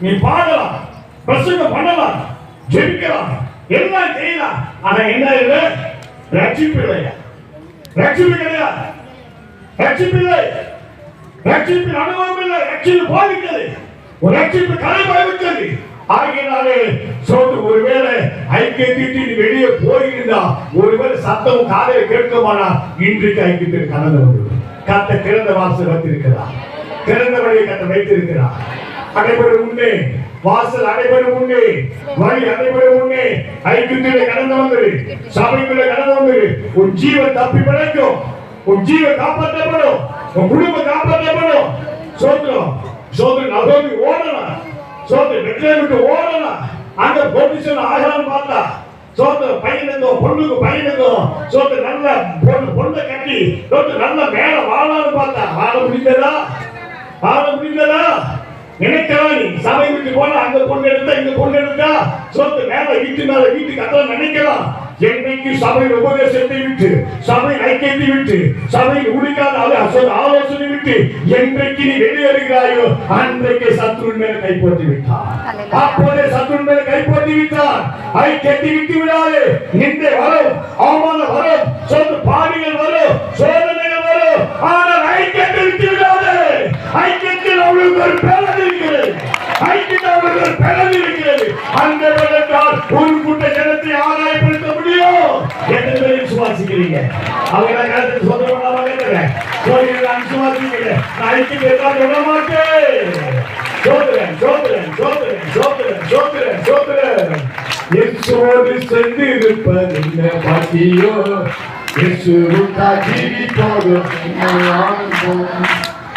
நீ பாடலாம் பிரசங்க பண்ணலாம் ஜெபிக்கலாம் எல்லாம் செய்யலாம். ஆனா என்ன இல்லை? ரட்சிப்பு இல்லையா ரட்சிப்பு கிடையாது ரட்சிப்பு இல்லை ரட்சிப்பின் அனுபவம் இல்லை ரட்சிப்பு பாதிக்கிறது ஒரு ரட்சிப்பு கலை பாதிக்கிறது ஆகினாலே சோத்து ஒருவேளை ஐக்கியத்திட்டு நீ வெளியே போயிருந்தா ஒருவேளை சத்தம் காதையை கேட்குமானா? இன்றைக்கு ஐக்கியத்தில் கலந்து வந்து கத்த திறந்த வாசல் வைத்திருக்கிறார். திறந்த வழியை கத்த வைத்திருக்கிறார். அனைவரும் உண்டே வாசல் அனைவரும் உண்டே வழி அனைவரும் உண்டே ஐக்கியத்திலே கடந்து வந்தது சபைக்குள்ளே கடந்து வந்தது. உன் ஜீவன் தப்பி பிழைக்கும். உன் ஜீவன் காப்பாற்றப்படும். உன் குடும்பம் காப்பாற்றப்படும். சோத்திரம் சோத்திரம் அதோடு ஓடலாம். சோத்திரம் வெற்றியை விட்டு ஓடலாம். அங்க பொசிஷன் ஆகலாம் பார்த்தா சோத்திர பையனுங்கோ பொண்ணுக்கு பையனுங்கோ சோத்து நல்ல பொண்ணு பொண்ணை கட்டி சோத்து நல்ல மேல வாழலாம்னு பார்த்தா வாழ முடிந்ததா? வாழ முடிந்ததா? நினைக்கலாம் சபை விட்டு போனா அங்க பொண்ணு எடுத்தா இங்க பொண்ணு எடுத்தா சொத்து மேல வீட்டு மேல வீட்டுக்கு அதான் நினைக்கலாம். என்னைக்கு சபை உபதேசத்தை விட்டு சபை ஐக்கியத்தை விட்டு சபை உடிக்காத ஆலோசனை விட்டு என்றைக்கு நீ வெளியேறுகிறாயோ அன்றைக்கு சத்ருன் மேல கைப்பற்றி விட்டார். அப்போதே சத்ருன் மேல கைப்பற்றி விட்டார். ஐக்கியத்தை விட்டு விடாது. நின்ற வரும் அவமான வரும் சொத்து பாடிகள் வரும் சோதனைகள் வரும். ஆனால் ஐக்கியத்தை விட்டு விடாது. ஐக்கியத்தில் அவர்களுக்கு ஒரு ஐக்கியத்தில் அவர்களுக்கு ஒரு இருக்கிறது அந்த பலத்தால் ஒரு கூட்ட ஜனத்தை ஆதாயப்படுத்த முடியும். எத்தனை பேர் விசுவாசிக்கிறீங்க அவங்க காலத்தில் சொந்த பண்ணாம கேட்கிறேன் கோயில் நான் விசுவாசிக்கிறேன் மாட்டேன். சோதரன் சோதரன் சோதரன் சோதரன் சோதரன் சோதரன் இயேசுவோடு சென்று இருப்பது என்ன பாக்கியோ இயேசுவுக்காக ஜீவிப்போது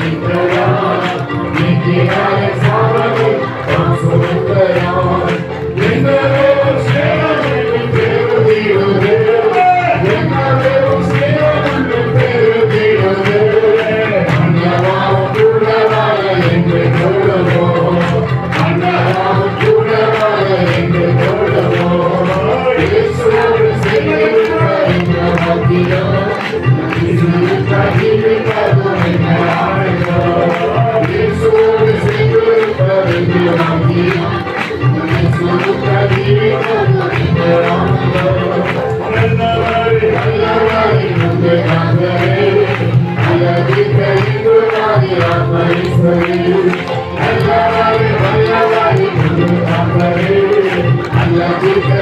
Thank you. நல்லவரே உங்கள்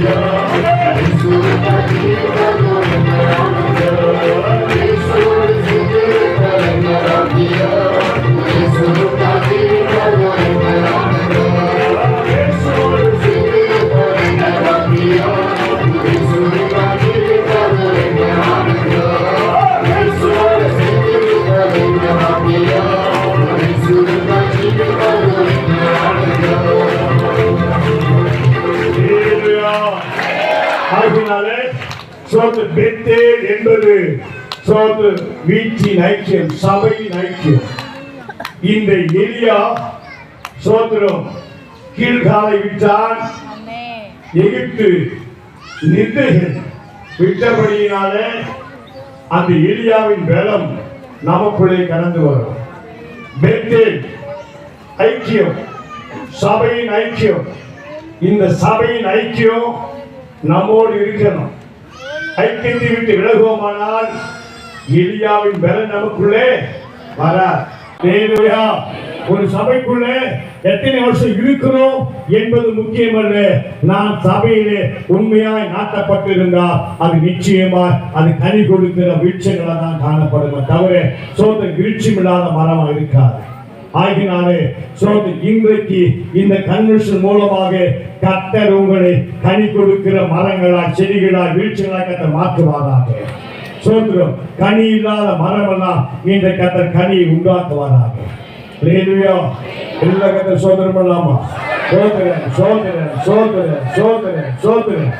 Yeah. சோத்து பெத்தேல் என்பது சோத்து வீட்டின் ஐக்கியம் சபையின் ஐக்கியம் இந்த எலியா சோத்திரம் கீழ்காலை விட்டான். எகிப்து நிந்தைகள் விட்டபடியினாலே அந்த எலியாவின் பலம் நமக்குள்ளே கடந்து வரும். பெத்தேல் ஐக்கியம் சபையின் ஐக்கியம். இந்த சபையின் ஐக்கியம் நம்மோடு இருக்கணும் ஐக்கியத்தை விட்டு விலகுவோமானால் எலியாவின் பலன் நமக்குள்ளே வராது. ஒரு சபைக்குள்ளே எத்தனை வருஷம் இருக்கிறோம் என்பது முக்கியமல்ல. நான் சபையிலே உண்மையாய் நாட்டப்பட்டிருந்தால் அது நிச்சயமாய் அது கனி கொடுக்கிற வீழ்ச்சிகளை தான் காணப்படுமே தவிர சோதனை விருட்சம் இல்லாத மரமாக இருக்காது. ஆகினாலே இன்றைக்கு இந்த கன்வென்ஷன் மூலமாக கத்தர் உங்களை கனி கொடுக்கிற மரங்களா செடிகளா வீழ்ச்சிகளா கத்தர் மாற்றுவாராக. சோத்திரம் கனி இல்லாத மரமெல்லாம் இந்த கத்தர் கனியை உண்டாக்குவாராக. ஹalleluya எல்லா கத்தர் சோதரம் பண்ணலாமா சோதரன் சோதரன் சோதரன் சோதரன் சோதரன்